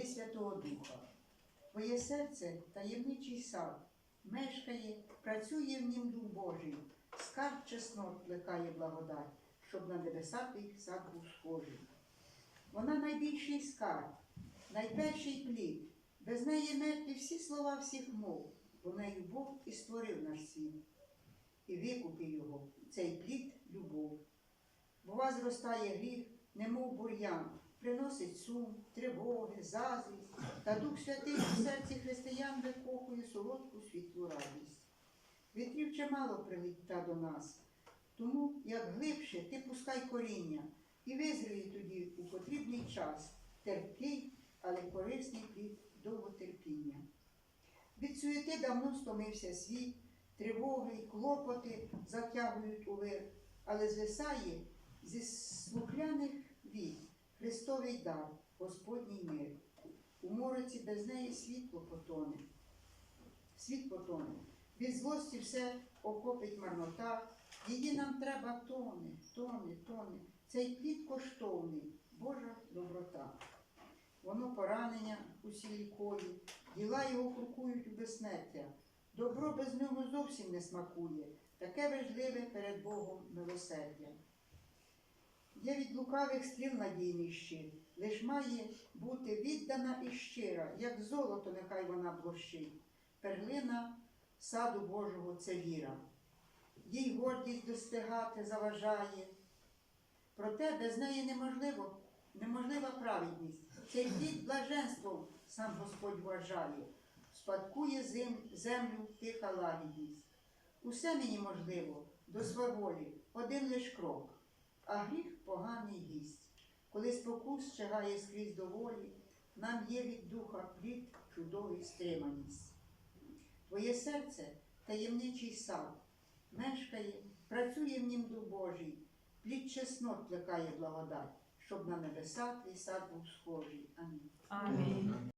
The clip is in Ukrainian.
плоди Святого Духа. Твоє серце таємничий сад, мешкає, працює в нім Дух Божий, скарб чеснот плекає благодать, щоб на небеса твій сад був схожий. Вона найбільший скарб, найперший плід, без неї мертві всі слова всіх мов, бо нею Бог і створив наш світ, і викупив його, цей плід любов. Бува зростає гріх, немов бур'ян, приносить сум, тривоги, заздрість, та Дух Святий у серці християн викохує солодку світлу радість. Вітрів чимало приліта до нас, тому як глибше ти пускай коріння і визріє тоді у потрібний час. Терпкий, але корисний плід довготерпіння. Від суєти давно стомився світ, тривоги й клопоти затягують у вир, але звисає зі слухляних вік Христовий дар, Господній мир. У мороці без неї світло потоне. Світ потоне. Від злості все охопить марнота. Її нам треба тоне, тоне, тоне. Цей плід коштовний, Божа доброта. Воно поранення усі лікує, діла його крокують у безсмертя. Добро без нього зовсім не смакує, таке важливе перед Богом милосердя. Є від лукавих стріл надійний лиш має бути віддана і щира, як золото нехай вона блощить. Перлина саду Божого це віра. Їй гордість достигати заважає. Проте без неї неможливо, неможлива праведність. Цей плід блаженством сам Господь вважає, спадкує зем, землю тиха лагідність. Усе мені можливо, до сваволі, один лиш крок, а гріх поганий гість. Коли спокус чагає скрізь доволі, нам є від духа плід чудовий стриманість. Твоє серце таємничий сад, мешкає, працює в нім Дух Божий, плід чеснот плекає благодать, щоб на небеса твій сад був схожий. Амінь. Амінь.